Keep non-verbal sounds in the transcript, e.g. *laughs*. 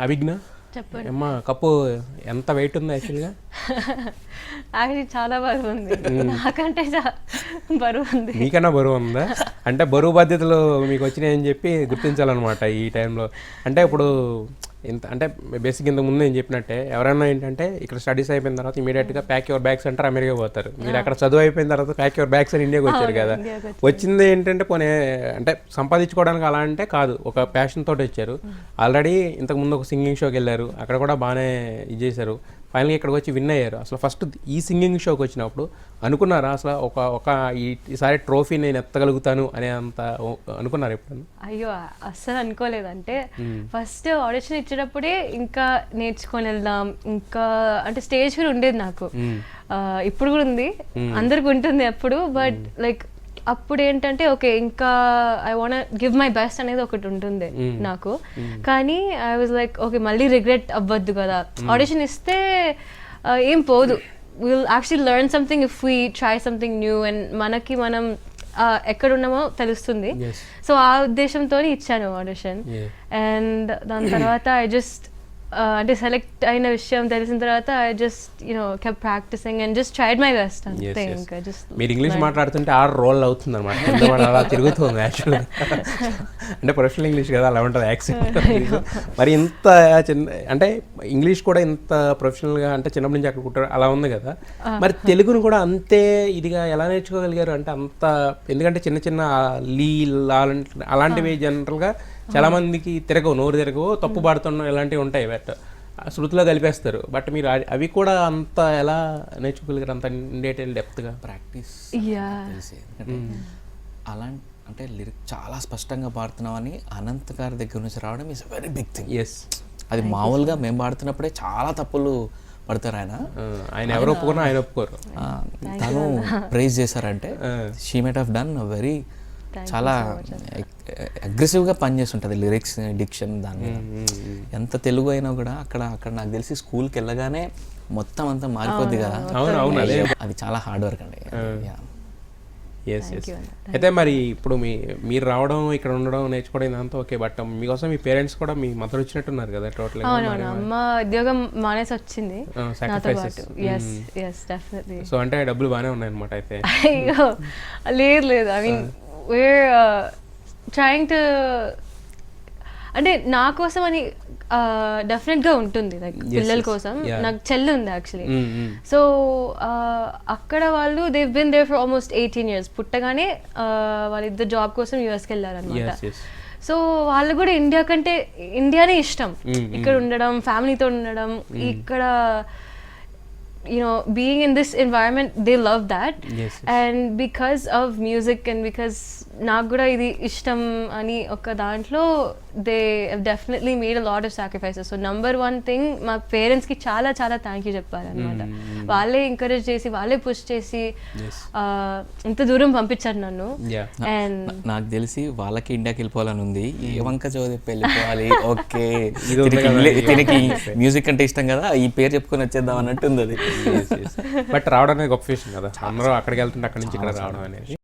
అభిజ్ఞ చెప్పండి. అమ్మా కప్పు ఎంత వెయిట్ ఉంది యాక్చువల్గా యాక్చువల్లీ *laughs* చాలా బరువు ఉంది. నాకంటే బరువు ఉంది. మీకన్నా బరువు ఉందా? అంటే బరువు బాధ్యతలు మీకు వచ్చినాయని చెప్పి గుర్తించాలన్నమాట ఈ టైంలో అంటే ఇప్పుడు ఇంత అంటే బేసిక్ ఇంత ముందు నేను చెప్పినట్టే ఎవరైనా ఏంటంటే ఇక్కడ స్టడీస్ అయిపోయిన తర్వాత ఇమీడియట్గా ప్యాక్ యువర్ బ్యాగ్స్ అంటారు అమెరికా పోతారు. మీరు అక్కడ చదువు అయిపోయిన తర్వాత ప్యాక్ యువర్ బ్యాగ్స్ అని ఇండియాకి వచ్చారు కదా. వచ్చింది ఏంటంటే పోనీ అంటే సంపాదించుకోవడానికి అలా అంటే కాదు ఒక ప్యాషన్ తోటి వచ్చారు. ఆల్రెడీ ఇంతకు ముందు ఒక సింగింగ్ షోకి వెళ్ళారు. అక్కడ కూడా బాగానే ఇది చేశారు. ఫైనల్గా ఇక్కడికి వచ్చి విన్ అయ్యారు. అసలు ఫస్ట్ ఈ సింగింగ్ షోకి వచ్చినప్పుడు అనుకున్నారా? అసలు ఒక ఒక ఈసారి ట్రోఫీ నేను ఎత్తగలుగుతాను అనే అంత అనుకున్నారు ఎప్పుడు అయ్యో అస్సలు అనుకోలేదు. అంటే ఫస్ట్ ఆడిషన్ ఇచ్చేటప్పుడే ఇంకా నేర్చుకొని వెళ్దాం ఇంకా అంటే స్టేజ్ ఫియర్ ఉండేది నాకు. ఇప్పుడు కూడా ఉంది. అందరికి ఉంటుంది అప్పుడు బట్ లైక్ అప్పుడు ఏంటంటే ఓకే ఇంకా I want give my best అనేది ఒకటి ఉంటుంది నాకు. కానీ ఐ వాజ్ లైక్ ఓకే మళ్ళీ రిగ్రెట్ అవ్వద్దు కదా. ఆడిషన్ ఇస్తే ఏం పోదు. Will actually learn something if we try something new and మనకి మనం ఎక్కడ ఉన్నామో తెలుస్తుంది. సో ఆ ఉద్దేశంతో ఇచ్చాను ఆడిషన్. అండ్ దాని తర్వాత ఐ జస్ట్ అంటే సెలెక్ట్ అయిన విషయం తెలిసిన తర్వాత I just you know kept practicing and just tried my best అంతే. ఇంకా జస్ట్ మీరు ఇంగ్లీష్ మాట్లాడుతుంటే ఆరు రోల్ అవుతుంది అనమాట అలా తిరుగుతుంది యాక్చువల్గా అంటే ప్రొఫెషనల్ ఇంగ్లీష్ కదా అలా ఉంటుంది యాక్సెంట్ *laughs* మరి ఇంత చిన్న అంటే ఇంగ్లీష్ కూడా ఇంత ప్రొఫెషనల్గా అంటే చిన్నప్పటి నుంచి అక్కడ కుట్టారు అలా ఉంది కదా. మరి తెలుగును కూడా అంతే ఇదిగా ఎలా నేర్చుకోగలిగారు? అంటే అంత ఎందుకంటే చిన్న చిన్న లీ లా అలాంటి- అలాంటివి జనరల్గా చాలా మందికి తిరగవు నోరు తిరగవు తప్పు పాడుతున్న ఇలాంటివి ఉంటాయి బట్ శృతిలో కలిపేస్తారు. బట్ మీరు అవి- అవి కూడా అంత ఎలా నేర్చుకోగలిగారు? అంత డీటెయిల్ డెప్త్గా ప్రాక్టీస్ ఎందుకంటే అలాంటి అంటే లిరిక్ చాలా స్పష్టంగా పాడుతున్నామని అనంత్ గారి దగ్గర నుంచి రావడం is very big thing yes అది మామూలుగా మేము పాడుతున్నప్పుడే చాలా తప్పులు పడతారు ఆయన. ఆయన ఎవరు ఒప్పుకున్నా ఆయన ఒప్పుకోరు. ఆ, తను ప్రైజ్ చేశారంటే she might have done very చాలా అగ్రెసివ్గా పనిచేస్తుంటుంది లిరిక్స్ డిక్షన్ దాని మీద. ఎంత తెలుగు అయినా కూడా అక్కడ అక్కడ నాకు తెలిసి స్కూల్కి వెళ్ళగానే మొత్తం అంతా మారిపోద్ది కదా. అవును అవును అదే. అది చాలా హార్డ్ వర్క్ అండి. ఎస్ ఎస్ అయితే మరి ఇప్పుడు మీ మీరు రావడం ఇక్కడ ఉండడం నేర్చుకోవడం ఇదంతా ఓకే బట్ మీకోసం మీ పేరెంట్స్ కూడా మీ మదర్ వచ్చినట్టున్నారు కదా టోటల్ అమ్మ ఉద్యోగం మానేసి వచ్చింది. సో అంటే డబ్బులు బాగానే ఉన్నాయన్నమాట అయితే. అయ్యో లేదు లేదు. ఐ మీన్ ట్రయింగ్ టు అంటే నా కోసం అని డెఫినెట్గా ఉంటుంది లైక్ పిల్లల. కోసం. నాకు చెల్లి ఉంది యాక్చువల్లీ Mm, mm. సో అక్కడ వాళ్ళు they've been there for almost eighteen years పుట్టగానే వాళ్ళిద్దరు జాబ్ కోసం యూఎస్కి వెళ్ళారనమాట Yes, yes. సో వాళ్ళు కూడా ఇండియా కంటే ఇండియానే ఇష్టం Mm, ఇక్కడ ఉండడం ఫ్యామిలీతో ఉండడం ఇక్కడ you know being in this environment they love that Yes, yes. And because of music and because నాకు కూడా ఇది ఇష్టం అని ఒక దాంట్లో they definitely made a lot of sacrifices so number one thing మా పేరెంట్స్కి చాలా చాలా థ్యాంక్ యూ చెప్పాలన్నమాట వాళ్ళే ఎంకరేజ్ చేసి వాళ్ళే పుష్ చేసి ఇంత దూరం పంపించారు నన్ను. Yeah. అండ్ నాకు తెలిసి వాళ్ళకి ఇండియాకి వెళ్ళిపోవాలని ఉంది. ఏ వంక చోదప్పి వెళ్ళిపోవాలి. *laughs* ఓకే. తినకి. మ్యూజిక్ *laughs* అంటే ఇష్టం కదా ఈ పేరు చెప్పుకొని వచ్చేద్దాం అన్నట్టు ఉంది అది. బట్ రావడం అనేది గొప్ప విషయం కదా. అందరూ అక్కడికి వెళ్తుంటే అక్కడి నుంచి ఇక్కడ రావడం అనేది.